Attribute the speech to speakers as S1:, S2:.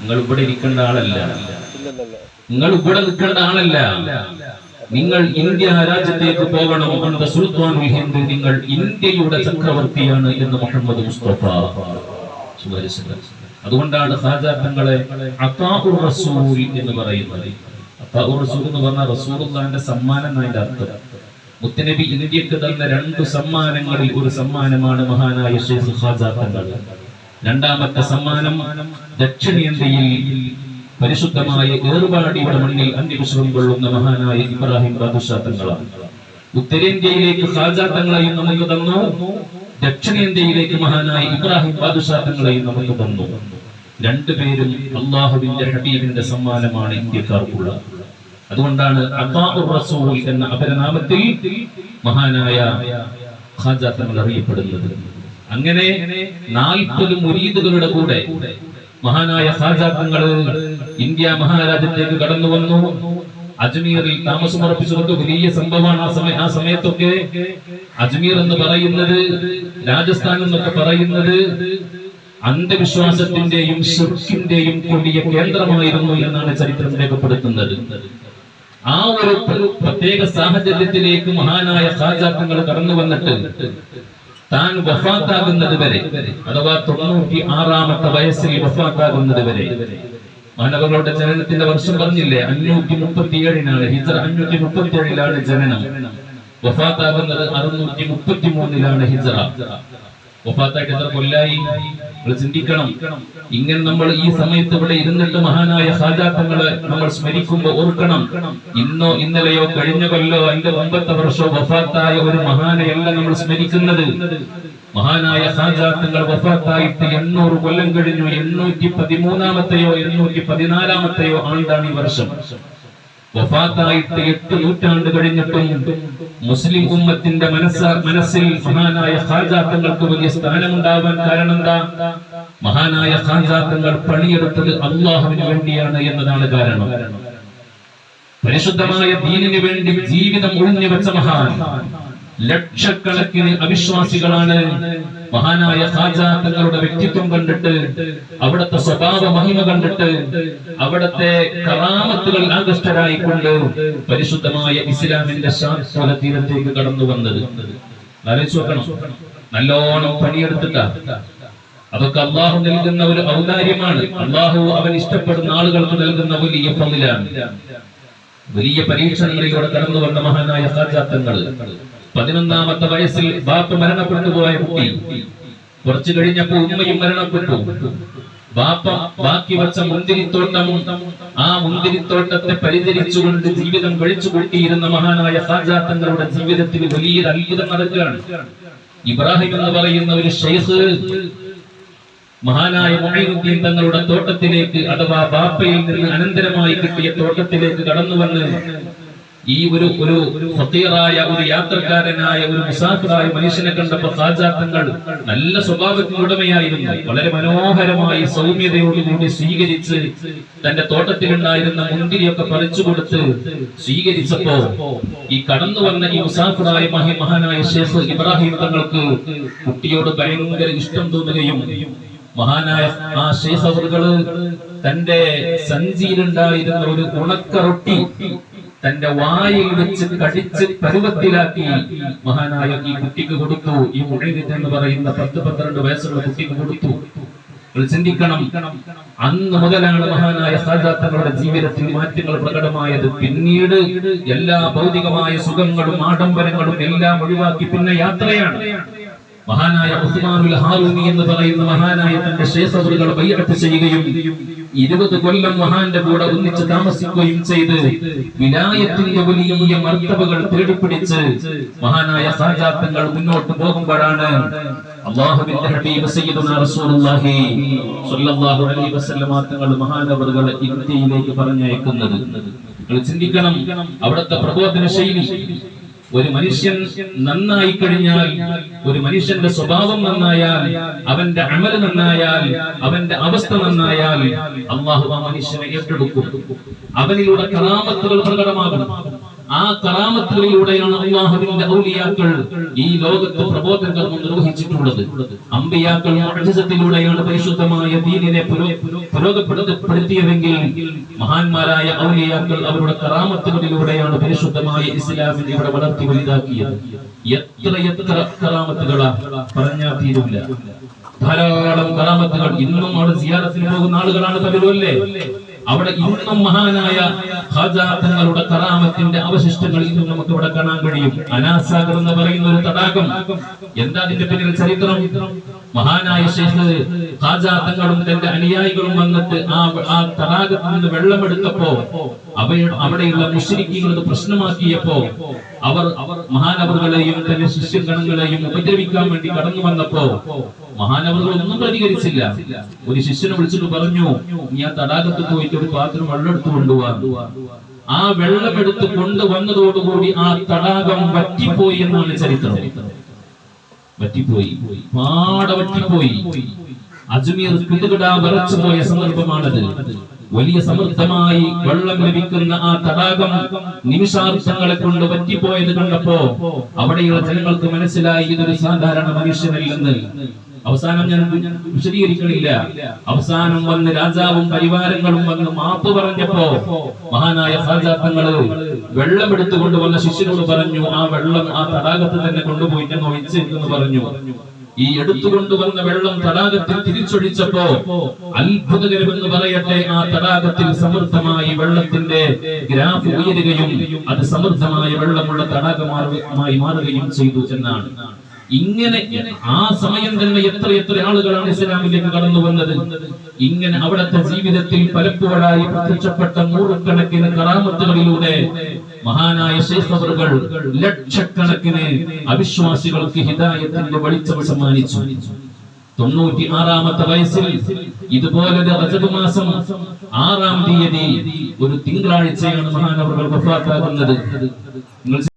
S1: നിങ്ങൾ ഇവിടെ ഇരിക്കേണ്ട ആളല്ല. നിങ്ങൾ ഇവിടെ നിൽക്കേണ്ട ആളല്ല. നിങ്ങൾ ഇന്ത്യ രാജ്യത്തേക്ക് പോകണം. അന്ത സുൽത്താനുൽ ഹിന്ദ് നിങ്ങൾ ഇന്ത്യയുടെ ചക്രവർത്തിയാണ് എന്ന് മുഹമ്മദ് മുസ്തഫ. അതുകൊണ്ടാണ് ഖാജ തങ്ങളെ അത്താഉർ റസൂൽ എന്ന് പറയുന്നത്. അത്താഉർ റസൂൽ എന്ന് പറഞ്ഞ റസൂലുള്ളാഹിന്റെ സമ്മാനം എന്നതിന്റെ അർത്ഥം. മുത്തനബി ഇന്ത്യയ്ക്ക് തന്ന രണ്ട് സമ്മാനങ്ങളിൽ ഒരു സമ്മാനമാണ് മഹാനായ രണ്ടാമത്തെ സമ്മാനം ദക്ഷിണേന്ത്യയിൽ പരിശുദ്ധമായ ഏറുപാടിയുടെ മണ്ണിൽ അന്ത്യവിശ്രമം കൊള്ളുന്ന മഹാനായ ഇബ്രാഹിം ബാദുഷാ തങ്ങളാണ് ഉത്തരേന്ത്യയിലേക്ക് ഹാജാ തങ്ങളെയും നമുക്ക് തന്നു. ദക്ഷിണേന്ത്യയിലേക്ക് മഹാനായ ഇബ്രാഹിം ബാദുഷാ തങ്ങളെയും നമുക്ക് തന്നു. രണ്ടുപേരും അള്ളാഹുവിന്റെ ഹബീബിന്റെ സമ്മാനമാണ് ഇന്ത്യക്കാർക്കുള്ളത്. അതുകൊണ്ടാണ് റസൂൽ എന്ന അപരനാമത്തിൽ മഹാനായ അറിയപ്പെടുന്നത്. അങ്ങനെ നാൽപ്പത് മുരീദുകളുടെ കൂടെ മഹാനായ ഖാജ ഇന്ത്യ മഹാരാജ്യത്തേക്ക് കടന്നു വന്നു. അജ്മീറിൽ താമസമുറപ്പിച്ചുകൊണ്ട് വലിയ സംഭവമാണ് ആ സമയ ആ സമയത്തൊക്കെ അജ്മീർ എന്ന് പറയുന്നത് രാജസ്ഥാൻ എന്നൊക്കെ പറയുന്നത് അന്ധവിശ്വാസത്തിന്റെയും ശുക്കിന്റെയും കൊടിയ കേന്ദ്രമായിരുന്നു എന്നാണ് ചരിത്രം രേഖപ്പെടുത്തുന്നത്. ആ ഒരു പ്ര- പ്രത്യേക സാഹചര്യത്തിലേക്ക് മഹാനായ സാജാക്കങ്ങൾ കടന്നു വന്നിട്ട് താൻ വഫാത്താകുന്നത് വരെ അഥവാ തൊണ്ണൂറ്റി ആറാമത്തെ വയസ്സിൽ വഫാത്താകുന്നത് വരെ. മാനവങ്ങളുടെ ജനനത്തിന്റെ വർഷം പറഞ്ഞില്ലേ അഞ്ഞൂറ്റി മുപ്പത്തി ഏഴിനാണ് ഹിജറ അഞ്ഞൂറ്റി മുപ്പത്തി ഏഴിലാണ് ജനനം. വഫാത്താകുന്നത് അറുന്നൂറ്റി മുപ്പത്തി മൂന്നിലാണ് ഹിജറ. വഫാത്തായിട്ട് എത്ര കൊല്ലായി? നിങ്ങൾ ചിന്തിക്കണം. ഇങ്ങനെ നമ്മൾ ഈ സമയത്ത് ഇവിടെ ഇരുന്നിട്ട് മഹാനായ ഹാജാത്തങ്ങളെ നമ്മൾ സ്മരിക്കുമ്പോൾ ഓർക്കണം. ഇന്നോ ഇന്നലെയോ കഴിഞ്ഞ കൊല്ലോ അതിന്റെ ഒമ്പത്തെ വർഷമോ വഫാത്തായ ഒരു മഹാനെയല്ല നമ്മൾ സ്മരിക്കുന്നത്. മഹാനായ ഹാജാത്തങ്ങൾ വഫാത്തായിട്ട് എണ്ണൂറ് കൊല്ലം കഴിഞ്ഞു. എണ്ണൂറ്റി പതിമൂന്നാമത്തെയോ എണ്ണൂറ്റി പതിനാലാമത്തെയോ ആണ്ടാണ് ഈ വർഷം. വഫാത്തായിട്ട് എട്ട് നൂറ്റാണ്ട് കഴിഞ്ഞിട്ടും മുസ്ലിം ഉമ്മത്തിന്റെ മനസ്സ മനസ്സിൽ മഹാനായ ഹാജാത്തങ്ങൾക്ക് വലിയ സ്ഥാനമുണ്ടാവാൻ കാരണം എന്താ മഹാനായ ഹാജാത്തങ്ങൾ പണിയെടുത്തത് അള്ളാഹുവിന് വേണ്ടിയാണ് എന്നതാണ് കാരണം. പരിശുദ്ധമായ ദീനിന് വേണ്ടി ജീവിതം ഒഴിഞ്ഞു വെച്ച മഹാൻ ലക്ഷക്കണക്കിന് അവിശ്വാസികളാണ്. മഹാനായ തങ്ങളുടെ വ്യക്തിത്വം കണ്ടിട്ട് അവിടുത്തെ സ്വഭാവ മഹിമ കണ്ടിട്ട് അവിടുത്തെ കറാമത്തുകൾ ആകൃഷ്ടരായിക്കൊണ്ട് പരിശുദ്ധമായ ഇസ്ലാമിന്റെ ശാസ്ത്ര തീരത്തേക്ക് കടന്നു വന്നത്. നല്ലോണം പണിയെടുത്തിട്ട. അതൊക്കെ അള്ളാഹു നൽകുന്ന ഒരു ഔദാര്യമാണ്. അള്ളാഹു അവൻ ഇഷ്ടപ്പെടുന്ന ആളുകൾക്ക് നൽകുന്ന വലിയ പങ്കിലാണ് വലിയ പരീക്ഷണങ്ങളിലൂടെ കടന്നു വന്ന മഹാനായ ഖാജാത്തങ്ങൾ പതിനൊന്നാമത്തെ വയസ്സിൽ ബാപ്പ് മരണപ്പെട്ടു പോയ കുട്ടി. കുറച്ചു കഴിഞ്ഞപ്പോൾ ഉമ്മയും മരണപ്പെട്ടു. ബാപ്പ ബാക്കി വച്ച മുന്തിരിത്തോട്ടം ആ മുന്തിരിത്തോട്ടത്തെ പരിചരിച്ചുകൊണ്ട് ജീവിതം കഴിച്ചു കൂട്ടിയിരുന്ന മഹാനായ സാജാത്തങ്ങളുടെ ജീവിതത്തിൽ വലിയൊരു അത്ഭുതം നടക്കുകയാണ്. ഇബ്രാഹിം എന്ന് പറയുന്ന ഒരു ഷെയ്ഖ് മഹാനായ മൊഴിയുദ്ദീൻ തങ്ങളുടെ തോട്ടത്തിലേക്ക് അഥവാ ബാപ്പയിൽ നിന്ന് അനന്തരമായി കിട്ടിയ തോട്ടത്തിലേക്ക് കടന്നു വന്ന് ഈ ഒരു ഒരു ഫക്കീറായ ഒരു യാത്രക്കാരനായ ഒരു മുസാഫിറായ മനുഷ്യനെ കണ്ടപ്പോ സാജാത്തങ്ങൾ നല്ല സ്വഭാവത്തിന് ഉടമയായിരുന്നു. വളരെ മനോഹരമായി സൗമ്യതയോടുകൂടി സ്വീകരിച്ച് തന്റെ തോട്ടത്തിലുണ്ടായിരുന്ന മുന്തിരിയൊക്കെ പറിച്ചു കൊടുത്ത് സ്വീകരിച്ചപ്പോ ഈ കടന്നു വന്ന ഈ മുസാഫിറായ മഹി മഹാനായ ഷേഖ് ഇബ്രാഹിം തങ്ങൾക്ക് കുട്ടിയോട് ഭയങ്കര ഇഷ്ടം തോന്നുകയും മഹാനായ ആ ഷേഫ് അവറുകൾ തന്റെ സഞ്ചിയിലുണ്ടായിരുന്ന ഒരു ഉണക്ക റൊട്ടി തന്റെ വായിൽ വെച്ച് കടിച്ച് പരുവത്തിലാക്കി. മഹാനായ ഈ കുട്ടിക്ക് കൊടുത്തു. ഈ മുഴീദ് എന്ന് പറയുന്ന പത്ത് പന്ത്രണ്ട് വയസ്സുള്ള കുട്ടിക്ക് കൊടുത്തു. ചിന്തിക്കണം. അന്ന് മുതലാണ് മഹാനായ സഹജാത്തങ്ങളുടെ ജീവിതത്തിൽ മാറ്റങ്ങൾ പ്രകടമായത്. പിന്നീട് എല്ലാ ഭൗതികമായ സുഖങ്ങളും ആഡംബരങ്ങളും എല്ലാം ഒഴിവാക്കി. പിന്നെ യാത്രയാണ്. മഹാനായ ഉസ്മാനുൽ ഹാരൂമി എന്ന് പറയുന്ന മഹാനായ തന്റെ ശേഷവറുകൾ ബൈഅത്ത് ചെയ്യുകയും ഇരുപത് കൊല്ലം മഹാന്റെ കൂടെ ഒന്നിച്ച് താമസിക്കുകയും ചെയ്ത് വിലായത്തിന്റെ വലിയ മർത്തബകൾ തേടിപ്പിടിച്ച് മഹാനായ സാജാത്തങ്ങൾ മുന്നോട്ട് പോകുമ്പോഴാണ് അള്ളാഹുവിന്റെ ഹബീബ് സയ്യിദുനാ റസൂലുള്ളാഹി സ്വല്ലല്ലാഹു അലൈഹി വസല്ലമ തങ്ങൾ മഹാനവറുകളെ ഇന്ത്യയിലേക്ക് പറഞ്ഞയക്കുന്നത്. നിങ്ങൾ ചിന്തിക്കണം അവിടുത്തെ പ്രബോധന ശൈലി ഒരു മനുഷ്യൻ നന്നായി കഴിഞ്ഞാൽ ഒരു മനുഷ്യന്റെ സ്വഭാവം നന്നായാൽ അവന്റെ അമൽ നന്നായാൽ അവന്റെ അവസ്ഥ നന്നായാൽ അള്ളാഹു ആ മനുഷ്യനെ ഏറ്റെടുക്കും. അവനിലൂടെ കലാമത്തുകൾ പ്രകടമാകും. ആ കറാമത്തുകളിലൂടെയാണ് അള്ളാഹുവിന്റെ ഔലിയാക്കൾ ഈ ലോകത്ത് പ്രബോധനം നിർവഹിച്ചിട്ടുള്ളത്. അമ്പിയാക്കൾ മുഅ്ജിസത്തിലൂടെയാണ് പരിശുദ്ധമായ ദീനിനെ പുരോ- പുരോഗപ്പെടുത്തിയതെങ്കിൽ മഹാന്മാരായ ഔലിയാക്കൾ അവരുടെ കറാമത്തുകളിലൂടെയാണ് പരിശുദ്ധമായ ഇസ്ലാമിനെ ഇവിടെ വളർത്തി വലുതാക്കിയത്. എത്ര എത്ര കറാമത്തുകളാ? പറഞ്ഞാൽ തീരില്ല ധാരാളം കറാമത്തുകൾ ഇന്നും അവിടെ സിയാറത്തിന് പോകുന്ന ആളുകളാണ് പലരും അല്ലേ അവിടെ ഇന്നും മഹാനായ തങ്ങളുടെ കറാമത്തിന്റെ അവശിഷ്ടങ്ങൾ ഇന്നും നമുക്ക് ഇവിടെ കാണാൻ കഴിയും. അനാസാഗർ എന്ന് പറയുന്ന ഒരു തടാകം. എന്താ അതിന്റെ പിന്നിൽ ചരിത്രം? മഹാനായ ശേഷ ഖാജാ തങ്ങളും തന്റെ അനുയായികളും വന്നിട്ട് ആ ആ തടാകത്തിൽ നിന്ന് വെള്ളമെടുത്തപ്പോ അവയുടെ അവിടെയുള്ള മുഷരിക്കുന്നത് പ്രശ്നമാക്കിയപ്പോ അവർ അവർ മഹാനവറുകളെയും തന്റെ ശിഷ്യഗണങ്ങളെയും ഉപദ്രവിക്കാൻ വേണ്ടി കടന്നു വന്നപ്പോ മഹാനവറുകൾ ഒന്നും പ്രതികരിച്ചില്ല. ഒരു ശിഷ്യനെ വിളിച്ചിട്ട് പറഞ്ഞു നീ ആ തടാകത്ത് പോയിട്ട് ഒരു പാത്രം വെള്ളം എടുത്തു കൊണ്ടുപോവാ ആ വെള്ളമെടുത്ത് കൊണ്ടുവന്നതോടുകൂടി ആ തടാകം വറ്റിപ്പോയി എന്നാണ് ചരിത്രം. വറ്റിപ്പോയി. പാടെ വറ്റിപ്പോയി. അജ്മീർ കുതുകിട വിറച്ചു പോയ സന്ദർഭമാണത്. വലിയ സമൃദ്ധമായി വെള്ളം ലഭിക്കുന്ന ആ തടാകം നിമിഷാർത്ഥങ്ങളെ കൊണ്ട് പറ്റിപ്പോയത് കണ്ടപ്പോ അവിടെയുള്ള ജനങ്ങൾക്ക് മനസ്സിലായി ഇതൊരു സാധാരണ മനുഷ്യനല്ലെന്ന്. അവസാനം ഞാൻ വിശദീകരിക്കണില്ല. അവസാനം വന്ന് രാജാവും പരിവാരങ്ങളും വന്ന് മാപ്പ് പറഞ്ഞപ്പോ മഹാനായ ഖാജാത്തങ്ങൾ വെള്ളമെടുത്തു കൊണ്ടുവന്ന ശിഷ്യനോട് പറഞ്ഞു ആ വെള്ളം ആ തടാകത്ത് തന്നെ കൊണ്ടുപോയി ഞാൻ ഒഴിച്ച് എന്ന് പറഞ്ഞു. ഈ എടുത്തുകൊണ്ടുവന്ന വെള്ളം തടാകത്തിൽ തിരിച്ചൊഴിച്ചപ്പോ അത്ഭുതകരമെന്ന് പറയട്ടെ ആ തടാകത്തിൽ സമൃദ്ധമായി വെള്ളത്തിന്റെ ഗ്രാഫ് ഉയരുകയും അത് സമൃദ്ധമായ വെള്ളമുള്ള തടാകമായി മാറുകയും ചെയ്തു എന്നാണ്. ഇങ്ങനെ ആ സമയം തന്നെ എത്ര എത്ര ആളുകളാണ് ഇസ്ലാമിലേക്ക് കടന്നു വന്നത്? ഇങ്ങനെ അവിടുത്തെ ജീവിതത്തിൽ പലപ്പോഴായി പ്രത്യക്ഷപ്പെട്ട നൂറുകണക്കിന് കറാമത്തുകളിലൂടെ മഹാനായ ശേഷവറുകൾ ലക്ഷക്കണക്കിന് അവിശ്വാസികൾക്ക് ഹിതായത്തിന്റെ വെളിച്ചം സമ്മാനിച്ചു. തൊണ്ണൂറ്റി ആറാമത്തെ വയസ്സിൽ ഇതുപോലെ റജബ് മാസം ആറാം തീയതി ഒരു തിങ്കളാഴ്ചയാണ് മഹാനവർ വഫാത്താകുന്നത്.